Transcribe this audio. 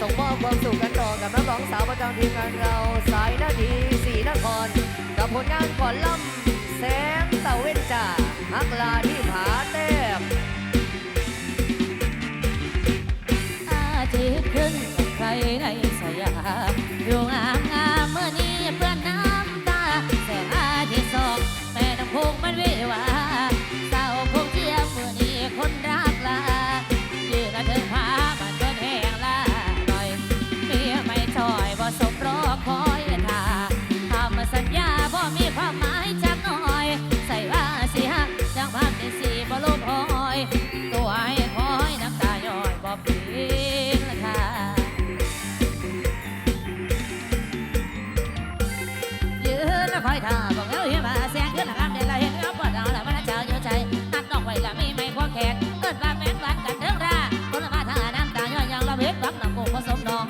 ส่งมอบความสุขกันต่อกับนักร้องสาวประจำทีมงานเราสายนาทีสีนคร กับผลงานก่อนล่ำแสงตะเวนจ่าฮักลาที่ผาเต็มอาเจ็ดขึ้นใครในสยามดวงอา คอยท่าบอเงาเฮียมาแสงขึ้นหลังอ้ำเดลละเห็นเอาปวดเอาละมันเจ้าอยู่ใจนัดน้องไว้ละมีไม่พอแขกเกิดมาแม่นหวานกันเถิงราคนละมาทางอาน้ำตาย่อยยังละเบ็ดรักบน้ำโมผสมนอง